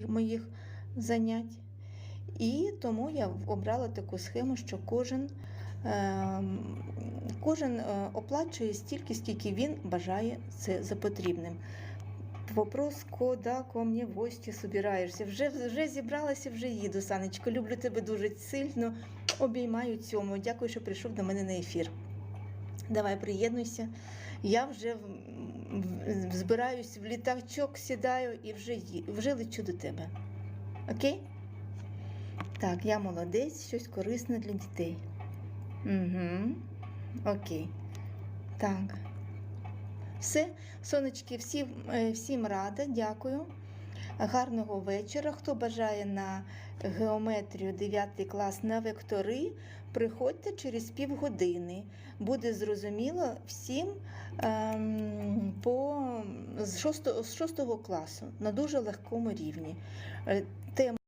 моїх занять. І тому я обрала таку схему, що кожен, е, кожен е, оплачує стільки, скільки він бажає це за потрібним. Вопрос, коли ко мені в гості собираєшся. Вже, вже зібралася, вже їду, Санечко. Люблю тебе дуже сильно. Обіймаю цьому. Дякую, що прийшов до мене на ефір. Давай приєднуйся. Я вже збираюсь в літачок, сідаю і вже, вже лечу до тебе. Окей? Так, я молодець, щось корисне для дітей. Угу. Окей. Так. Все, сонечки, всім, е, всім рада, дякую. Гарного вечора. Хто бажає на геометрію 9 клас на вектори, приходьте через півгодини. Буде зрозуміло всім ем, по, з 6, з 6 класу на дуже легкому рівні. Е, Тема